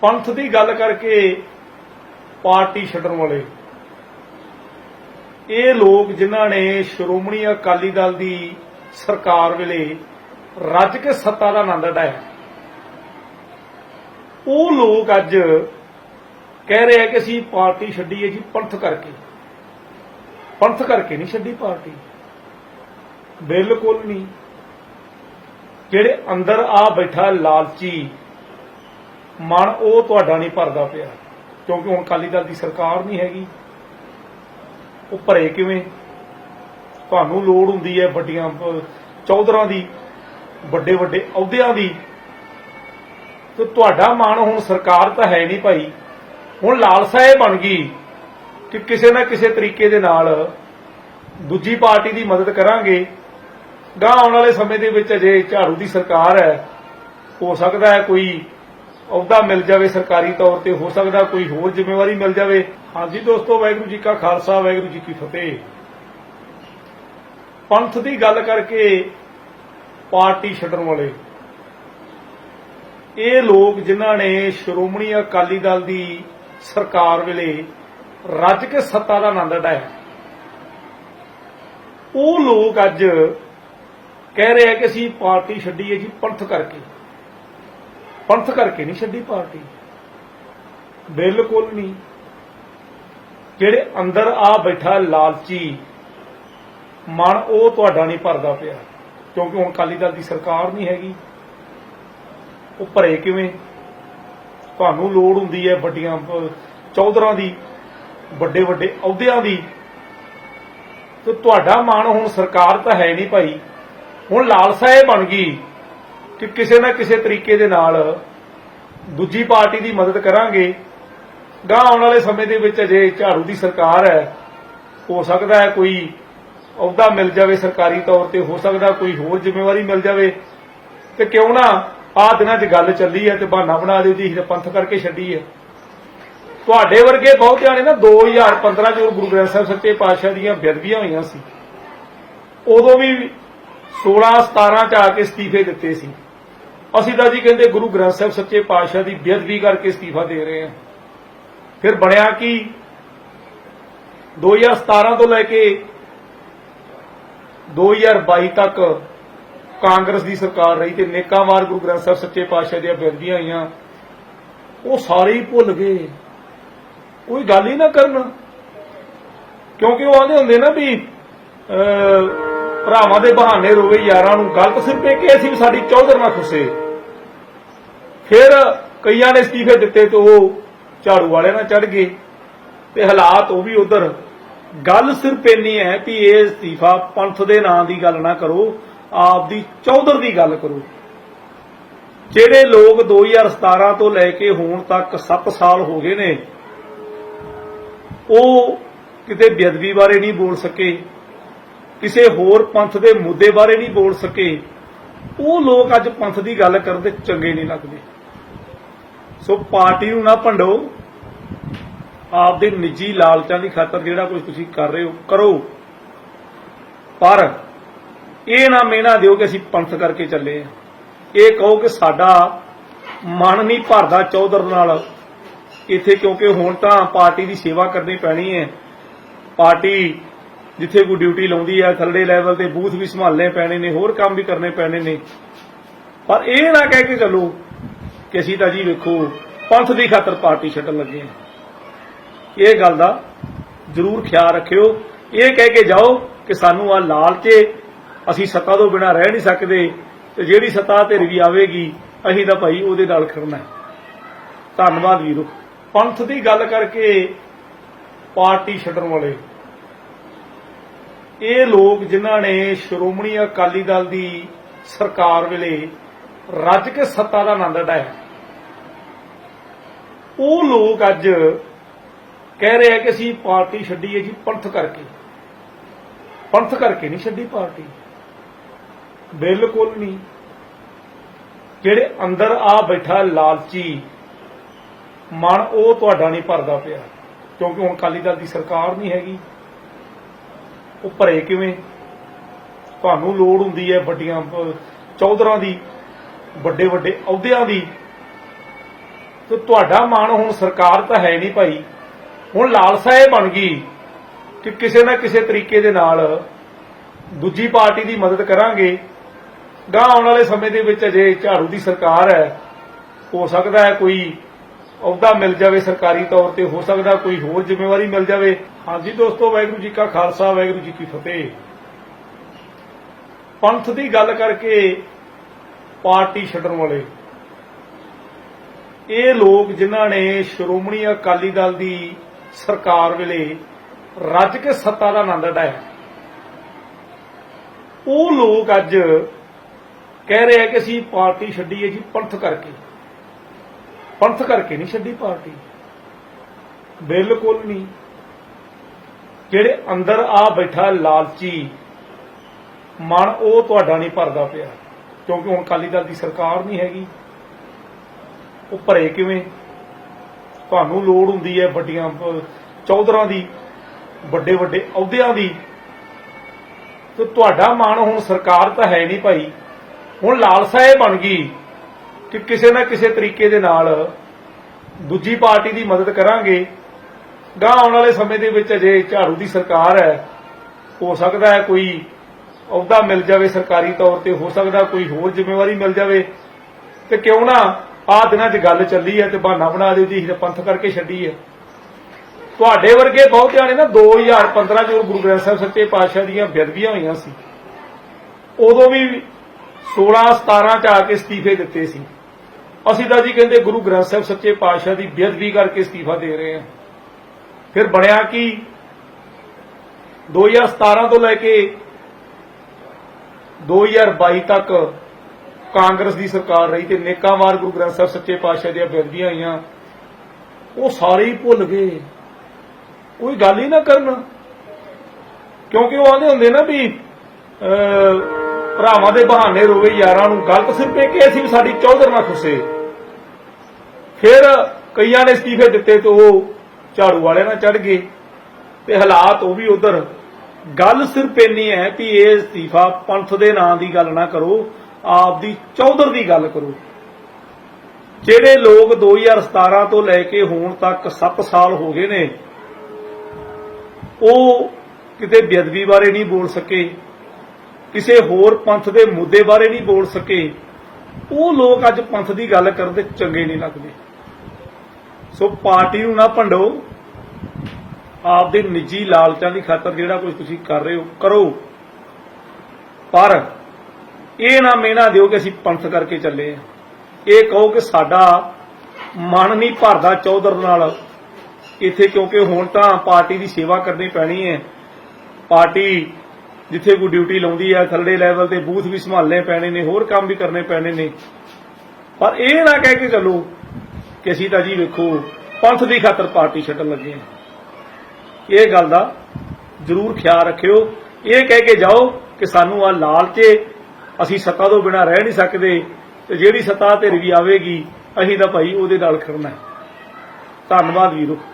ਪੰਥ ਦੀ ਗੱਲ ਕਰਕੇ ਪਾਰਟੀ ਛੱਡਣ ਵਾਲੇ। ਇਹ ਲੋਕ ਜਿਨ੍ਹਾਂ ਨੇ ਸ਼੍ਰੋਮਣੀ ਅਕਾਲੀ ਦਲ ਦੀ ਸਰਕਾਰ ਵੇਲੇ ਰੱਜ ਕੇ ਸੱਤਾ ਦਾ ਆਨੰਦ ਉਡਾਇਆ। ਉਹ ਲੋਕ ਅੱਜ ਕਹਿ ਰਹੇ ਆ ਕਿ ਅਸੀਂ ਪਾਰਟੀ ਛੱਡੀ ਹੈ ਜੀ ਪੰਥ ਕਰਕੇ। ਪੰਥ ਕਰਕੇ ਨਹੀਂ ਛੱਡੀ ਪਾਰਟੀ। ਬਿਲਕੁਲ ਨਹੀਂ। ਜਿਹੜੇ ਅੰਦਰ ਆ ਬੈਠਾ ਲਾਲਚੀ ਮਨ ਉਹ ਤੁਹਾਡਾ ਨਹੀਂ ਭਰਦਾ ਪਿਆ, ਕਿਉਂਕਿ ਹੁਣ ਅਕਾਲੀ ਦਲ ਦੀ ਸਰਕਾਰ ਨਹੀਂ ਹੈਗੀ। ਉਹ ਭਰੇ ਕਿਵੇਂ? ਤੁਹਾਨੂੰ ਲੋੜ ਹੁੰਦੀ ਹੈ ਵੱਡੀਆਂ ਚੌਧਰਾਂ ਦੀ ਵੱਡੇ ਵੱਡੇ ਅਹੁਦਿਆਂ ਦੀ। ਤੇ ਤੁਹਾਡਾ ਮਨ ਹੁਣ ਸਰਕਾਰ ਤਾਂ ਹੈ ਨਹੀਂ ਭਾਈ। ਹੁਣ ਲਾਲਸਾ ਇਹ ਬਣ ਗਈ ਕਿ ਕਿਸੇ ਨਾ ਕਿਸੇ ਤਰੀਕੇ ਦੇ ਨਾਲ ਦੂਜੀ ਪਾਰਟੀ ਦੀ ਮਦਦ ਕਰਾਂਗੇ। ਗਾਂ ਆਉਣ ਵਾਲੇ ਸਮੇਂ ਦੇ ਵਿੱਚ ਅਜੇ ਝਾੜੂ ਦੀ ਸਰਕਾਰ ਹੈ। ਹੋ ਸਕਦਾ ਹੈ ਕੋਈ ਅਹੁਦਾ ਮਿਲ ਜਾਵੇ ਸਰਕਾਰੀ ਤੌਰ ਤੇ, ਹੋ ਸਕਦਾ ਕੋਈ ਹੋਰ ਜ਼ਿੰਮੇਵਾਰੀ ਮਿਲ ਜਾਵੇ। ਹਾਂਜੀ ਦੋਸਤੋ, ਵਾਹਿਗੁਰੂ ਜੀ ਕਾ ਖਾਲਸਾ, ਵਾਹਿਗੁਰੂ ਜੀ ਕੀ ਫਤਿਹ। ਪੰਥ ਦੀ ਗੱਲ ਕਰਕੇ ਪਾਰਟੀ ਛੱਡਣ ਵਾਲੇ। ਇਹ ਲੋਕ ਜਿਨ੍ਹਾਂ ਨੇ ਸ਼੍ਰੋਮਣੀ ਅਕਾਲੀ ਦਲ ਦੀ ਸਰਕਾਰ ਵੇਲੇ ਰੱਜ ਕੇ ਸੱਤਾ ਦਾ ਆਨੰਦ ਉਡਾਇਆ। ਉਹ ਲੋਕ ਅੱਜ ਕਹਿ ਰਹੇ ਆ ਕਿ ਅਸੀਂ ਪਾਰਟੀ ਛੱਡੀ ਹੈ ਜੀ ਪੰਥ ਕਰਕੇ। ਪੰਥ ਕਰਕੇ ਨਹੀਂ ਛੱਡੀ ਪਾਰਟੀ। ਬਿਲਕੁਲ ਨਹੀਂ। ਜਿਹੜੇ ਅੰਦਰ ਆ ਬੈਠਾ ਲਾਲਚੀ, ਮਨ ਉਹ ਤੁਹਾਡਾ ਨਹੀਂ ਭਰਦਾ ਪਿਆ, ਕਿਉਂਕਿ ਹੁਣ ਅਕਾਲੀ ਦਲ ਦੀ ਸਰਕਾਰ ਨਹੀਂ ਹੈਗੀ। ਉਹ ਭਰੇ ਕਿਵੇਂ? ਤੁਹਾਨੂੰ ਲੋੜ ਹੁੰਦੀ ਹੈ ਵੱਡੀਆਂ, ਚੌਧਰਾਂ ਦੀ ਵੱਡੇ ਵੱਡੇ ਅਹੁਦਿਆਂ ਦੀ। ਤੇ ਤੁਹਾਡਾ ਮਨ ਹੁਣ ਸਰਕਾਰ ਤਾਂ ਹੈ ਨਹੀਂ ਭਾਈ। ਹੁਣ ਲਾਲਸਾ ਇਹ ਬਣ ਗਈ। ਕਿ ਕਿਸੇ ਨਾ ਕਿਸੇ ਤਰੀਕੇ ਦੇ ਨਾਲ ਦੂਜੀ ਪਾਰਟੀ ਦੀ ਮਦਦ ਕਰਾਂਗੇ। ਗਾਂ ਆਉਣ ਵਾਲੇ ਸਮੇਂ ਦੇ ਵਿੱਚ ਅਜੇ ਝਾੜੂ ਦੀ ਸਰਕਾਰ ਹੈ, ਹੋ ਸਕਦਾ ਹੈ ਕੋਈ ਅਹੁਦਾ ਮਿਲ ਜਾਵੇ ਸਰਕਾਰੀ ਤੌਰ ਤੇ, ਹੋ ਸਕਦਾ ਕੋਈ ਹੋਰ ਜ਼ਿੰਮੇਵਾਰੀ ਮਿਲ ਜਾਵੇ। ਤੇ ਕਿਉਂ ਨਾ ਆਹ ਦਿਨਾਂ 'ਚ ਗੱਲ ਚੱਲੀ ਹੈ ਤੇ ਬਹਾਨਾ ਬਣਾ ਦਿਓ ਜੀ, ਅਸੀਂ ਪੰਥ ਕਰਕੇ ਛੱਡੀ ਹੈ। ਤੁਹਾਡੇ ਵਰਗੇ ਬਹੁਤਿਆਂ ਨੇ ਨਾ 2015 ਜਦੋਂ ਗੁਰੂ ਗ੍ਰੰਥ ਸਾਹਿਬ ਸੱਚੇ ਪਾਤਸ਼ਾਹ ਦੀਆਂ ਬੇਅਦਬੀਆਂ ਹੋਈਆਂ ਸੀ, ਉਦੋਂ ਵੀ 16 17 ਚ ਆ ਕੇ ਅਸਤੀਫੇ ਦਿੱਤੇ ਸੀ। ਅਸੀਂ ਤਾਂ ਜੀ ਕਹਿੰਦੇ ਗੁਰੂ ਗ੍ਰੰਥ ਸਾਹਿਬ ਸੱਚੇ ਪਾਤਸ਼ਾਹ ਦੀ ਬੇਅਦਬੀ ਕਰਕੇ ਅਸਤੀਫਾ ਦੇ ਰਹੇ ਹਾਂ। ਫਿਰ ਬਣਿਆ ਕੀ? 2017 ਤੋਂ ਲੈ ਕੇ 2022 ਤੱਕ ਕਾਂਗਰਸ ਦੀ ਸਰਕਾਰ ਰਹੀ ਤੇ ਨੇਕਾਂ ਵਾਰ ਗੁਰੂ ਗ੍ਰੰਥ ਸਾਹਿਬ ਸੱਚੇ ਪਾਤਸ਼ਾਹ ਦੀਆਂ ਬੇਅਦਬੀਆਂ ਆਈਆਂ। ਉਹ ਸਾਰੇ ਹੀ ਭੁੱਲ ਗਏ। ਕੋਈ ਗੱਲ ਹੀ ਨਾ ਕਰਨ। ਕਿਉਂਕਿ ਉਹ ਆਂਦੇ ਹੁੰਦੇ ਨਾ ਵੀ ਭਰਾਵਾਂ ਦੇ ਬਹਾਨੇ ਰੋਵੇ ਯਾਰਾਂ ਨੂੰ ਗਲਤ ਸਿਰਫ ਇਹ ਕੇ ਅਸੀਂ ਵੀ ਸਾਡੀ ਚੌਧਰ ਨਾ ਖੁੱਸੇ। ਫਿਰ ਕਈਆਂ ਨੇ ਅਸਤੀਫੇ ਦਿੱਤੇ ਤੇ ਉਹ ਝਾੜੂ ਵਾਲੇ ਨਾਲ ਚੜ ਗਏ। ਤੇ ਹਾਲਾਤ ਉਹ ਵੀ ਉਧਰ। ਗੱਲ ਸਿਰਫ ਇੰਨੀ ਹੈ ਕਿ ਇਹ ਅਸਤੀਫਾ ਪੰਥ ਦੇ ਨਾਂ ਦੀ ਗੱਲ ਨਾ ਕਰੋ, ਆਪ ਦੀ ਚੌਧਰ ਦੀ ਗੱਲ ਕਰੋ। ਜਿਹੜੇ ਲੋਕ 2017 ਤੋਂ ਲੈ ਕੇ ਹੁਣ ਤੱਕ 7 ਸਾਲ ਹੋ ਗਏ ਨੇ, ਉਹ ਕਿਤੇ ਬੇਅਦਬੀ ਬਾਰੇ ਨਹੀਂ ਬੋਲ ਸਕੇ। ਕਿਸੇ ਹੋਰ ਪੰਥ ਦੇ ਮੁੱਦੇ ਬਾਰੇ ਨਹੀਂ ਬੋਲ ਸਕੇ। ਉਹ ਲੋਕ ਅੱਜ ਪੰਥ ਦੀ ਗੱਲ ਕਰਦੇ ਚੰਗੇ ਨਹੀਂ ਲੱਗਦੇ। ਸੋ ਪਾਰਟੀ ਨੂੰ ਨਾ ਭੰਡੋ। ਆਪਦੇ ਨਿੱਜੀ ਲਾਲਚਾਂ ਦੀ ਖਾਤਰ ਜਿਹੜਾ ਕੁਝ ਤੁਸੀਂ ਕਰ ਰਹੇ ਹੋ, ਕਰੋ। ਪਰ ਇਹ ਨਾ ਮੇਨਾ ਦਿਓ ਕਿ ਅਸੀਂ ਪੰਥ ਕਰਕੇ ਚੱਲੇ ਆ ਇਹ ਕਹੋ ਕਿ ਸਾਡਾ ਮਨ ਨਹੀਂ ਭਰਦਾ ਚੌਧਰ ਨਾਲ। ਇੱਥੇ ਕਿਉਂਕਿ ਹੁਣ ਤਾਂ ਪਾਰਟੀ ਦੀ ਸੇਵਾ ਕਰਨੀ ਪੈਣੀ ਹੈ। ਪਾਰਟੀ ਜਿੱਥੇ ਕੋਈ ਡਿਊਟੀ ਲਾਉਂਦੀ ਹੈ ਥੱਲੇ ਲੈਵਲ ਤੇ ਬੂਥ ਵੀ ਸੰਭਾਲਣੇ ਪੈਣੇ ਨੇ, ਹੋਰ ਕੰਮ ਵੀ ਕਰਨੇ ਪੈਣੇ ਨੇ। ਪਰ ਇਹ ਨਾ ਕਹਿ ਕੇ ਚੱਲੋ ਕਿ ਅਸੀਂ ਤਾਂ ਜੀ ਵੇਖੋ, ਪੰਥ ਦੀ ਖਾਤਰ ਪਾਰਟੀ ਛੱਡਣ ਲੱਗੇ ਹਾਂ। ਇਹ ਗੱਲ ਦਾ ਜ਼ਰੂਰ ਖਿਆਲ ਰੱਖਿਓ। ਇਹ ਕਹਿ ਕੇ ਜਾਓ ਕਿ ਸਾਨੂੰ ਆ ਲਾਲਚੇ, ਅਸੀਂ ਸੱਤਾ ਤੋਂ ਬਿਨਾਂ ਰਹਿ ਨਹੀਂ ਸਕਦੇ ਤੇ ਜਿਹੜੀ ਸੱਤਾ ਤੇ ਵੀ ਆਵੇਗੀ, ਅਸੀਂ ਤਾਂ ਭਾਈ ਉਹਦੇ ਨਾਲ ਖੜਨਾ ਧੰਨਵਾਦ ਵੀਰੋ। ਪੰਥ ਦੀ ਗੱਲ ਕਰਕੇ ਪਾਰਟੀ ਛੱਡਣ ਵਾਲੇ ਇਹ ਲੋਕ ਜਿਨ੍ਹਾਂ ਨੇ ਸ਼੍ਰੋਮਣੀ ਅਕਾਲੀ ਦਲ ਦੀ ਸਰਕਾਰ ਵੇਲੇ ਰੱਜ ਕੇ ਸੱਤਾ ਦਾ ਆਨੰਦ ਉਡਾਇਆ। ਉਹ ਲੋਕ ਅੱਜ ਕਹਿ ਰਹੇ ਆ ਕਿ ਅਸੀਂ ਪਾਰਟੀ ਛੱਡੀ ਹੈ ਜੀ ਪੰਥ ਕਰਕੇ। ਪੰਥ ਕਰਕੇ ਨਹੀਂ ਛੱਡੀ ਪਾਰਟੀ। ਬਿਲਕੁਲ ਨਹੀਂ। ਜਿਹੜੇ ਅੰਦਰ ਆ ਬੈਠਾ ਲਾਲਚੀ, ਮਨ ਉਹ ਤੁਹਾਡਾ ਨਹੀਂ ਭਰਦਾ ਪਿਆ, ਕਿਉਂਕਿ ਹੁਣ ਅਕਾਲੀ ਦਲ ਦੀ ਸਰਕਾਰ ਨਹੀਂ ਹੈਗੀ। ਉਹ ਭਰੇ ਕਿਵੇਂ? ਤੁਹਾਨੂੰ ਲੋੜ ਹੁੰਦੀ ਹੈ ਵੱਡੀਆਂ ਚੌਧਰਾਂ ਦੀ, ਵੱਡੇ ਵੱਡੇ ਅਹੁਦਿਆਂ ਦੀ। ਤੇ ਤੁਹਾਡਾ ਮਨ ਹੁਣ ਸਰਕਾਰ ਤਾਂ ਹੈ ਨਹੀਂ ਭਾਈ। ਹੁਣ ਲਾਲਸਾ ਇਹ ਬਣ ਗਈ ਕਿ ਕਿਸੇ ਨਾ ਕਿਸੇ ਤਰੀਕੇ ਦੇ ਨਾਲ ਦੂਜੀ ਪਾਰਟੀ ਦੀ ਮਦਦ ਕਰਾਂਗੇ। ਗਾਂ ਆਉਣ ਵਾਲੇ ਸਮੇਂ ਦੇ ਵਿੱਚ ਅਜੇ ਝਾੜੂ ਦੀ ਸਰਕਾਰ ਹੈ। ਹੋ ਸਕਦਾ ਹੈ ਕੋਈ ਅਹੁਦਾ ਮਿਲ ਜਾਵੇ ਸਰਕਾਰੀ ਤੌਰ ਤੇ, ਹੋ ਸਕਦਾ ਕੋਈ ਹੋਰ ਜ਼ਿੰਮੇਵਾਰੀ ਮਿਲ ਜਾਵੇ। ਹਾਂਜੀ ਦੋਸਤੋ, ਵਾਹਿਗੁਰੂ ਜੀ ਕਾ ਖਾਲਸਾ, ਵਾਹਿਗੁਰੂ ਜੀ ਕੀ ਫਤਿਹ। ਪੰਥ ਦੀ ਗੱਲ ਕਰਕੇ ਪਾਰਟੀ ਛੱਡਣ ਵਾਲੇ। ਇਹ ਲੋਕ ਜਿਨ੍ਹਾਂ ਨੇ ਸ਼੍ਰੋਮਣੀ ਅਕਾਲੀ ਦਲ ਦੀ ਸਰਕਾਰ ਵੇਲੇ ਰੱਜ ਕੇ ਸੱਤਾ ਦਾ ਆਨੰਦ ਉਡਾਇਆ। ਉਹ ਲੋਕ ਅੱਜ ਕਹਿ ਰਹੇ ਆ ਕਿ ਅਸੀਂ ਪਾਰਟੀ ਛੱਡੀ ਹੈ ਜੀ ਪੰਥ ਕਰਕੇ। ਪੰਥ ਕਰਕੇ ਨਹੀਂ ਛੱਡੀ ਪਾਰਟੀ। ਬਿਲਕੁਲ ਨਹੀਂ। ਜਿਹੜੇ ਅੰਦਰ ਆ ਬੈਠਾ ਲਾਲਚੀ, ਮਨ ਉਹ ਤੁਹਾਡਾ ਨਹੀਂ ਭਰਦਾ ਪਿਆ, ਕਿਉਂਕਿ ਹੁਣ ਅਕਾਲੀ ਦਲ ਦੀ ਸਰਕਾਰ ਨਹੀਂ ਹੈਗੀ। ਉਹ ਭਰੇ ਕਿਵੇਂ? ਤੁਹਾਨੂੰ ਲੋੜ ਹੁੰਦੀ ਹੈ ਵੱਡੀਆਂ, ਚੌਧਰਾਂ ਦੀ ਵੱਡੇ ਵੱਡੇ ਅਹੁਦਿਆਂ ਦੀ। ਤੇ ਤੁਹਾਡਾ ਮਨ ਹੁਣ ਸਰਕਾਰ ਤਾਂ ਹੈ ਨਹੀਂ ਭਾਈ। ਹੁਣ ਲਾਲਸਾ ਇਹ ਬਣ ਗਈ। ਕਿ ਕਿਸੇ ਨਾ ਕਿਸੇ ਤਰੀਕੇ ਦੇ ਨਾਲ ਦੂਜੀ ਪਾਰਟੀ ਦੀ ਮਦਦ ਕਰਾਂਗੇ। ਗਾਂ ਆਉਣ ਵਾਲੇ ਸਮੇਂ ਦੇ ਵਿੱਚ ਅਜੇ ਝਾੜੂ ਦੀ ਸਰਕਾਰ ਹੈ, ਹੋ ਸਕਦਾ ਹੈ ਕੋਈ ਅਹੁਦਾ ਮਿਲ ਜਾਵੇ ਸਰਕਾਰੀ ਤੌਰ ਤੇ, ਹੋ ਸਕਦਾ ਕੋਈ ਹੋਰ ਜ਼ਿੰਮੇਵਾਰੀ ਮਿਲ ਜਾਵੇ। ਤੇ ਕਿਉਂ ਨਾ ਆਹ ਦਿਨਾਂ 'ਚ ਗੱਲ ਚੱਲੀ ਹੈ ਤੇ ਬਹਾਨਾ ਬਣਾ ਦਿਓ ਜੀ ਪੰਥ ਕਰਕੇ ਛੱਡੀ ਹੈ ਤੁਹਾਡੇ ਵਰਗੇ ਬਹੁਤਿਆਂ ਨੇ ਨਾ 2015 ਜਦੋਂ ਗੁਰੂ ਗ੍ਰੰਥ ਸਾਹਿਬ ਸੱਚੇ ਪਾਤਸ਼ਾਹ ਦੀਆਂ ਬੇਅਦਬੀਆਂ ਹੋਈਆਂ ਸੀ। ਉਦੋਂ ਵੀ 16 17 ਚ ਆ ਕੇ ਅਸਤੀਫੇ ਦਿੱਤੇ ਸੀ। ਅਸੀਂ ਤਾਂ ਜੀ ਕਹਿੰਦੇ ਗੁਰੂ ਗ੍ਰੰਥ ਸਾਹਿਬ ਸੱਚੇ ਪਾਤਸ਼ਾਹ ਦੀ ਬੇਅਦਬੀ ਕਰਕੇ ਅਸਤੀਫਾ ਦੇ ਰਹੇ ਹਾਂ। ਫਿਰ ਬਣਿਆ ਕੀ? 2017 ਤੋਂ ਲੈ ਕੇ 2022 ਤੱਕ ਕਾਂਗਰਸ ਦੀ ਸਰਕਾਰ ਰਹੀ ਤੇ ਨੇਕਾਂ ਵਾਰ ਗੁਰੂ ਗ੍ਰੰਥ ਸਾਹਿਬ ਸੱਚੇ ਪਾਤਸ਼ਾਹ ਦੀਆਂ ਬੇਅਦਬੀਆਂ ਆਈਆਂ। ਉਹ ਸਾਰੇ ਹੀ ਭੁੱਲ ਗਏ। ਕੋਈ ਗੱਲ ਹੀ ਨਾ ਕਰਨ। ਕਿਉਂਕਿ ਉਹ ਆਂਦੇ ਹੁੰਦੇ ਨਾ ਵੀ ਭਰਾਵਾਂ ਦੇ ਬਹਾਨੇ ਰੋਵੇ ਯਾਰਾਂ ਨੂੰ ਗਲਤ ਸਿਰਫ ਇਹ ਕੇ ਅਸੀਂ ਵੀ ਸਾਡੀ ਚੌਧਰ ਨਾ ਖੁੱਸੇ। ਫਿਰ ਕਈਆਂ ਨੇ ਅਸਤੀਫੇ ਦਿੱਤੇ ਤੇ ਉਹ ਝਾੜੂ ਵਾਲੇ ਨਾਲ ਚੜ ਗਏ। ਤੇ ਹਾਲਾਤ ਉਹ ਵੀ ਉਧਰ। ਗੱਲ ਸਿਰਫ ਇੰਨੀ ਹੈ ਕਿ ਇਹ ਅਸਤੀਫਾ ਪੰਥ ਦੇ ਨਾਂ ਦੀ ਗੱਲ ਨਾ ਕਰੋ, ਆਪ ਦੀ ਚੌਧਰ ਦੀ ਗੱਲ ਕਰੋ। ਜਿਹੜੇ ਲੋਕ 2017 ਤੋਂ ਲੈ ਕੇ ਹੁਣ ਤੱਕ 7 ਸਾਲ ਹੋ ਗਏ ਨੇ, ਉਹ ਕਿਤੇ ਬੇਅਦਬੀ ਬਾਰੇ ਨਹੀਂ ਬੋਲ ਸਕੇ। ਕਿਸੇ ਹੋਰ ਪੰਥ ਦੇ ਮੁੱਦੇ ਬਾਰੇ ਨਹੀਂ ਬੋਲ ਸਕੇ। ਉਹ ਲੋਕ ਅੱਜ ਪੰਥ ਦੀ ਗੱਲ ਕਰਦੇ ਚੰਗੇ ਨਹੀਂ ਲੱਗਦੇ। ਸੋ ਪਾਰਟੀ ਨੂੰ ਨਾ ਭੰਡੋ। ਆਪਦੇ ਨਿੱਜੀ ਲਾਲਚਾਂ ਦੀ ਖਾਤਰ ਜਿਹੜਾ ਕੁਝ ਤੁਸੀਂ ਕਰ ਰਹੇ ਹੋ, ਕਰੋ। ਪਰ ਇਹ ਨਾ ਮੇਨਾ ਦਿਓ ਕਿ ਅਸੀਂ ਪੰਥ ਕਰਕੇ ਚੱਲੇ ਆ ਇਹ ਕਹੋ ਕਿ ਸਾਡਾ ਮਨ ਨਹੀਂ ਭਰਦਾ ਚੌਧਰ ਨਾਲ। ਇੱਥੇ ਕਿਉਂਕਿ ਹੁਣ ਤਾਂ ਪਾਰਟੀ ਦੀ ਸੇਵਾ ਕਰਨੀ ਪੈਣੀ ਹੈ। ਪਾਰਟੀ ਜਿੱਥੇ ਕੋਈ ਡਿਊਟੀ ਲਾਉਂਦੀ ਹੈ ਥੱਲੇ ਲੈਵਲ ਤੇ ਬੂਥ ਵੀ ਸੰਭਾਲਣੇ ਪੈਣੇ ਨੇ, ਹੋਰ ਕੰਮ ਵੀ ਕਰਨੇ ਪੈਣੇ ਨੇ। ਪਰ ਇਹ ਨਾ ਕਹਿ ਕੇ ਚੱਲੋ ਕਿ ਅਸੀਂ ਤਾਂ ਜੀ ਵੇਖੋ, ਪੰਥ ਦੀ ਖਾਤਰ ਪਾਰਟੀ ਛੱਡਣ ਲੱਗੇ ਹਾਂ। ਇਹ ਗੱਲ ਦਾ ਜ਼ਰੂਰ ਖਿਆਲ ਰੱਖਿਓ। ਇਹ ਕਹਿ ਕੇ ਜਾਓ ਕਿ ਸਾਨੂੰ ਆ ਲਾਲਚੇ ਅਸੀਂ ਸੱਤਾ ਤੋਂ ਬਿਨਾਂ ਰਹਿ ਨਹੀਂ ਸਕਦੇ ਤੇ ਜਿਹੜੀ ਸੱਤਾ ਤੇ ਵੀ ਆਵੇਗੀ, ਅਸੀਂ ਤਾਂ ਭਾਈ ਉਹਦੇ ਨਾਲ ਖੜਨਾ ਧੰਨਵਾਦ ਵੀਰੋ।